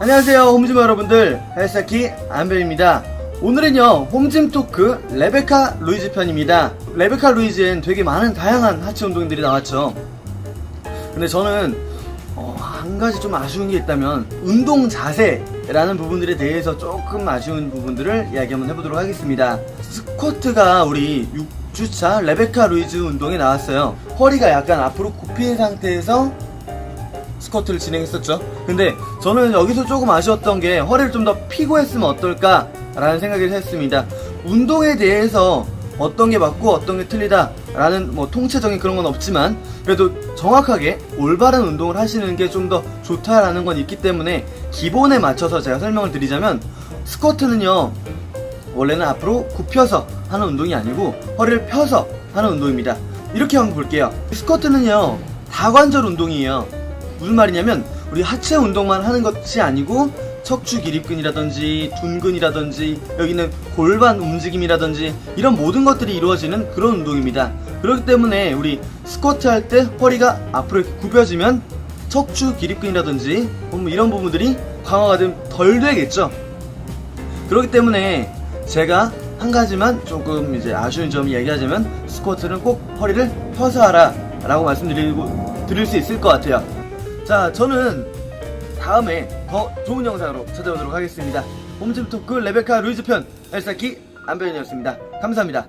안녕하세요 홈즈머 여러분들. 헬스키 안벨입니다. 오늘은요 홈짐 토크 레베카 루이즈 편입니다. 레베카 루이즈엔 되게 많은 다양한 하체 운동들이 나왔죠. 근데 저는 어, 한 가지 좀 아쉬운 게 있다면 운동 자세라는 부분들에 대해서 조금 아쉬운 부분들을 이야기 한번 해보도록 하겠습니다. 스쿼트가 우리 6주차 레베카 루이즈 운동에 나왔어요. 허리가 약간 앞으로 굽힌 상태에서 스쿼트를 진행했었죠. 근데 저는 여기서 조금 아쉬웠던 게 허리를 좀 더 피고 했으면 어떨까라는 생각을 했습니다. 운동에 대해서 어떤 게 맞고 어떤 게 틀리다라는 뭐 통체적인 그런 건 없지만 그래도 정확하게 올바른 운동을 하시는 게 좀 더 좋다라는 건 있기 때문에 기본에 맞춰서 제가 설명을 드리자면 스쿼트는요 원래는 앞으로 굽혀서 하는 운동이 아니고 허리를 펴서 하는 운동입니다. 이렇게 한번 볼게요. 스쿼트는요 다관절 운동이에요. 무슨 말이냐면 우리 하체 운동만 하는 것이 아니고 척추 기립근이라든지 둔근이라든지 여기는 골반 움직임이라든지 이런 모든 것들이 이루어지는 그런 운동입니다. 그렇기 때문에 우리 스쿼트 할 때 허리가 앞으로 이렇게 굽혀지면 척추 기립근이라든지 뭐 이런 부분들이 강화가 좀 덜 되겠죠. 그렇기 때문에 제가 한 가지만 조금 이제 아쉬운 점이 얘기하자면 스쿼트는 꼭 허리를 펴서 하라 라고 말씀드리고 드릴 수 있을 것 같아요. 자, 저는 다음에 더 좋은 영상으로 찾아오도록 하겠습니다. 홈짐 토크 레베카 루이즈 편 엘사키 안배현이었습니다. 감사합니다.